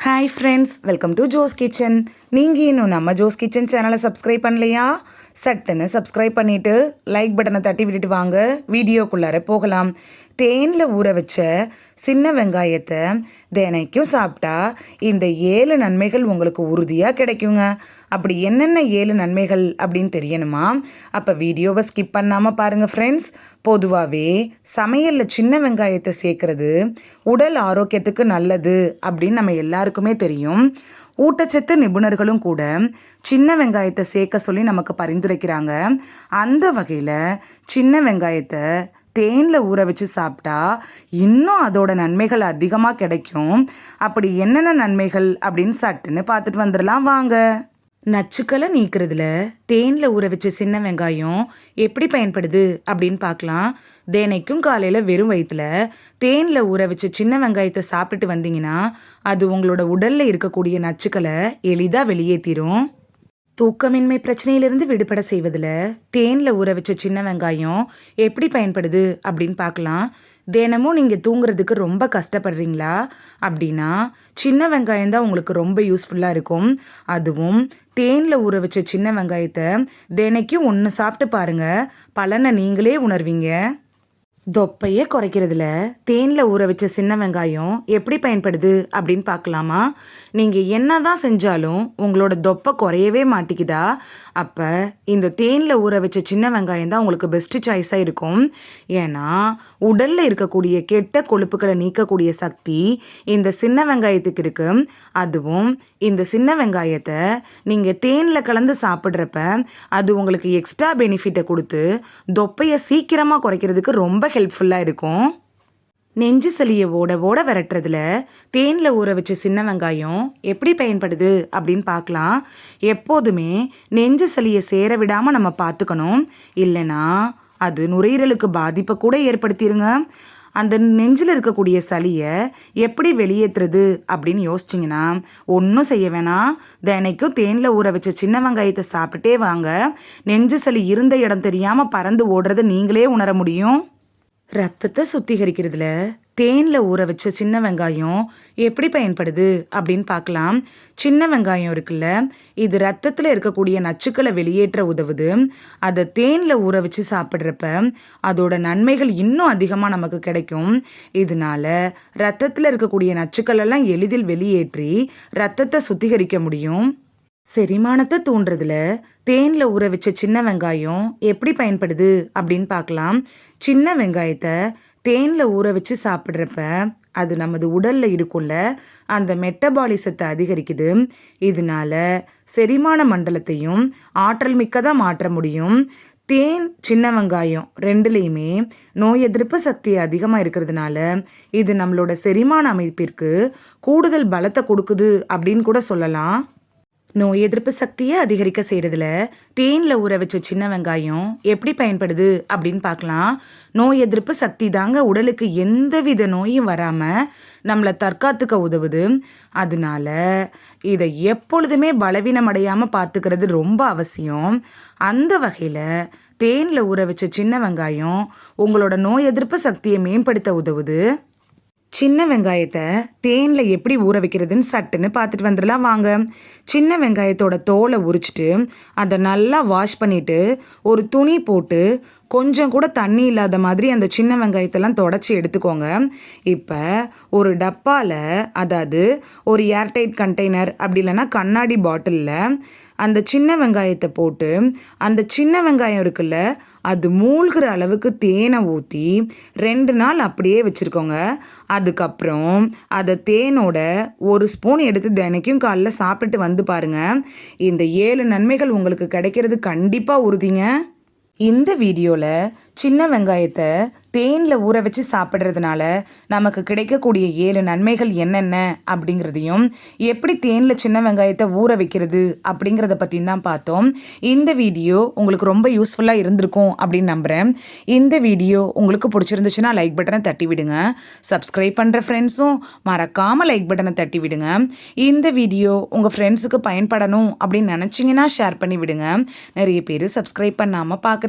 Hi friends welcome to Jo's kitchen நீங்கள் இன்னும் நம்ம ஜோஸ் கிச்சன் சேனலை சப்ஸ்கிரைப் பண்ணலையா? சட்டுன்னு சப்ஸ்கிரைப் பண்ணிவிட்டு லைக் பட்டனை தட்டி விட்டுட்டு வாங்க. வீடியோக்குள்ளார போகலாம். தேனில் ஊற வச்ச சின்ன வெங்காயத்தை தினைக்கும் சாப்பிட்டா இந்த ஏழு நன்மைகள் உங்களுக்கு உறுதியாக கிடைக்குங்க. அப்படி என்னென்ன ஏழு நன்மைகள் அப்படின்னு தெரியணுமா? அப்போ வீடியோவை ஸ்கிப் பண்ணாமல் பாருங்கள் ஃப்ரெண்ட்ஸ் பொதுவாகவே சமையலில் சின்ன வெங்காயத்தை சேர்க்குறது உடல் ஆரோக்கியத்துக்கு நல்லது அப்படின்னு நம்ம எல்லாருக்குமே தெரியும். ஊட்டச்சத்து நிபுணர்களும் கூட சின்ன வெங்காயத்தை சேர்க்க சொல்லி நமக்கு பரிந்துரைக்கிறாங்க. அந்த வகையில் சின்ன வெங்காயத்தை தேனில் ஊற வச்சு சாப்பிட்டா இன்னும் அதோட நன்மைகள் அதிகமாக கிடைக்கும். அப்படி என்னென்ன நன்மைகள் அப்படின்னு சட்டுன்னு பார்த்துட்டு வந்துடலாம். வாங்க. நச்சுக்களை நீக்கிறதுல தேனில் ஊற வச்ச சின்ன வெங்காயம் எப்படி பயன்படுது அப்படின்னு பார்க்கலாம். தினைக்கும் காலையில் வெறும் வயிற்றுல தேனில் ஊற வச்ச சின்ன வெங்காயத்தை சாப்பிட்டுட்டு வந்தீங்கன்னா அது உங்களோட உடலில் இருக்கக்கூடிய நச்சுக்களை எளிதாக வெளியேற்றிடும் தூக்கமின்மை பிரச்சனையிலிருந்து விடுபட செய்வதில் தேனில் ஊற வச்ச சின்ன வெங்காயம் எப்படி பயன்படுது அப்படின்னு பார்க்கலாம். தினமும் நீங்கள் தூங்குறதுக்கு ரொம்ப கஷ்டப்படுறீங்களா? அப்படின்னா சின்ன வெங்காயம் தான் உங்களுக்கு ரொம்ப யூஸ்ஃபுல்லாக இருக்கும். அதுவும் தேனில் ஊற வச்ச சின்ன வெங்காயத்தை தினைக்கும் ஒன்று சாப்பிட்டு பாருங்கள் பலனை நீங்களே உணர்வீங்க. தொப்பையே குறைக்கிறதுல தேனில் ஊற வச்ச சின்ன வெங்காயம் எப்படி பயன்படுது அப்படின்னு பார்க்கலாமா? நீங்கள் என்ன தான் செஞ்சாலும் உங்களோட தொப்பை குறையவே மாட்டிக்குதா அப்போ இந்த தேனில் ஊற வச்ச சின்ன வெங்காயம் தான் உங்களுக்கு பெஸ்ட்டு சாய்ஸாக இருக்கும். ஏன்னா உடலில் இருக்கக்கூடிய கெட்ட கொழுப்புகளை நீக்கக்கூடிய சக்தி இந்த சின்ன வெங்காயத்துக்கு இருக்கு. அதுவும் இந்த சின்ன வெங்காயத்தை நீங்கள் தேனில் கலந்து சாப்பிட்றப்ப அது உங்களுக்கு எக்ஸ்ட்ரா பெனிஃபிட்டை கொடுத்து தொப்பையை சீக்கிரமாக குறைக்கிறதுக்கு ரொம்ப ஹெல்ப்ஃபுல்லாக இருக்கும். நெஞ்சு சளியை ஓட ஓட விரட்டுறதுல தேனில் ஊற வச்ச சின்ன வெங்காயம் எப்படி பயன்படுது அப்படின்னு பார்க்கலாம். எப்போதுமே நெஞ்சு சளியை சேர விடாமல் நம்ம பார்த்துக்கணும். இல்லைன்னா அது நுரையீரலுக்கு பாதிப்பை கூட ஏற்படுத்திடுங்க அந்த நெஞ்சில் இருக்கக்கூடிய சளியை எப்படி வெளியேற்றுறது அப்படின்னு யோசிச்சிங்கன்னா ஒன்றும் செய்ய வேணாம். தினைக்கும் தேனில் ஊற வச்ச சின்ன வெங்காயத்தை சாப்பிட்டே வாங்க. நெஞ்சு சளி இருந்த இடம் தெரியாமல் பறந்து ஓடுறதை நீங்களே உணர முடியும். ரத்தத்தை சுத்திகரிக்கிறதுல தேனில் ஊற வச்ச சின்ன வெங்காயம் எப்படி பயன்படுது அப்படின்னு பார்க்கலாம். சின்ன வெங்காயம் இருக்குல்ல இது ரத்தத்தில் இருக்கக்கூடிய நச்சுக்களை வெளியேற்ற உதவுது. அதை தேனில் ஊற வச்சு சாப்பிட்றப்ப அதோட நன்மைகள் இன்னும் அதிகமாக நமக்கு கிடைக்கும். இதனால ரத்தத்தில் இருக்கக்கூடிய நச்சுக்கள் எல்லாம் எளிதில் வெளியேற்றி ரத்தத்தை சுத்திகரிக்க முடியும். செரிமானத்தை தூண்டுறதுல தேனில் ஊற வச்ச சின்ன வெங்காயம் எப்படி பயன்படுது அப்படின்னு பார்க்கலாம். சின்ன வெங்காயத்தை தேனில் ஊற வச்சு சாப்பிட்றப்ப அது நமது உடலில் இருக்குள்ள அந்த மெட்டபாலிசத்தை அதிகரிக்குது. இதனால செரிமான மண்டலத்தையும் ஆற்றல் மிக்கதாக மாற்ற முடியும். தேன் சின்ன வெங்காயம் ரெண்டுலேயுமே நோய் எதிர்ப்பு சக்தி அதிகமாக இருக்கிறதுனால இது நம்மளோட செரிமான அமைப்பிற்கு கூடுதல் பலத்தை கொடுக்குது அப்படின்னு கூட சொல்லலாம். நோய் எதிர்ப்பு சக்தியை அதிகரிக்க செய்கிறதுல தேனில் ஊற வச்ச சின்ன வெங்காயம் எப்படி பயன்படுது அப்படின்னு பார்க்கலாம். நோய் எதிர்ப்பு சக்தி தாங்க உடலுக்கு எந்தவித நோயும் வராமல் நம்மளை தற்காத்துக்க உதவுது. அதனால இதை எப்பொழுதுமே பலவீனம் அடையாமல் பார்த்துக்கிறது ரொம்ப அவசியம். அந்த வகையில் தேனில் ஊற வச்ச சின்ன வெங்காயம் உங்களோட நோய் எதிர்ப்பு சக்தியை மேம்படுத்த உதவுது. சின்ன வெங்காயத்தை தேனில் எப்படி ஊற வைக்கிறதுன்னு சட்டுன்னு பார்த்துட்டு வந்துடலாம் வாங்க. சின்ன வெங்காயத்தோட தோலை உரிச்சிட்டு அதை நல்லா வாஷ் பண்ணிவிட்டு ஒரு துணி போட்டு கொஞ்சம் கூட தண்ணி இல்லாத மாதிரி அந்த சின்ன வெங்காயத்தெல்லாம் தொடச்சி எடுத்துக்கோங்க. இப்போ ஒரு டப்பாவில் அதாவது ஒரு ஏர்டைட் கண்டெய்னர் அப்படி இல்லைன்னா கண்ணாடி பாட்டிலில் அந்த சின்ன வெங்காயத்தை போட்டு அந்த சின்ன வெங்காயம் இருக்குல்ல அது மூழ்கிற அளவுக்கு தேனை ஊற்றி ரெண்டு நாள் அப்படியே வச்சுருக்கோங்க. அதுக்கப்புறம் அதை தேனோட ஒரு ஸ்பூன் எடுத்து தினைக்கும் காலைல சாப்பிட்டு வந்து பாருங்கள் இந்த ஏழு நன்மைகள் உங்களுக்கு கிடைக்கிறது கண்டிப்பாக உறுதிங்க. இந்த வீடியோவில் சின்ன வெங்காயத்தை தேனில் ஊற வச்சு சாப்பிட்றதுனால நமக்கு கிடைக்கக்கூடிய ஏழு நன்மைகள் என்னென்ன அப்படிங்கிறதையும் எப்படி தேனில் சின்ன வெங்காயத்தை ஊற வைக்கிறது அப்படிங்கிறத பற்றியும் தான் பார்த்தோம். இந்த வீடியோ உங்களுக்கு ரொம்ப யூஸ்ஃபுல்லாக இருந்திருக்கும் அப்படின்னு நம்புகிறேன் இந்த வீடியோ உங்களுக்கு பிடிச்சிருந்துச்சுன்னா லைக் பட்டனை தட்டி விடுங்க. சப்ஸ்கிரைப் பண்ணுற ஃப்ரெண்ட்ஸும் மறக்காமல் லைக் பட்டனை தட்டி விடுங்க. இந்த வீடியோ உங்கள் ஃப்ரெண்ட்ஸுக்கு பயன்படணும் அப்படின்னு நினச்சிங்கன்னா ஷேர் பண்ணி விடுங்க. நிறைய பேர் சப்ஸ்கிரைப் பண்ணாமல் பார்க்குறீங்க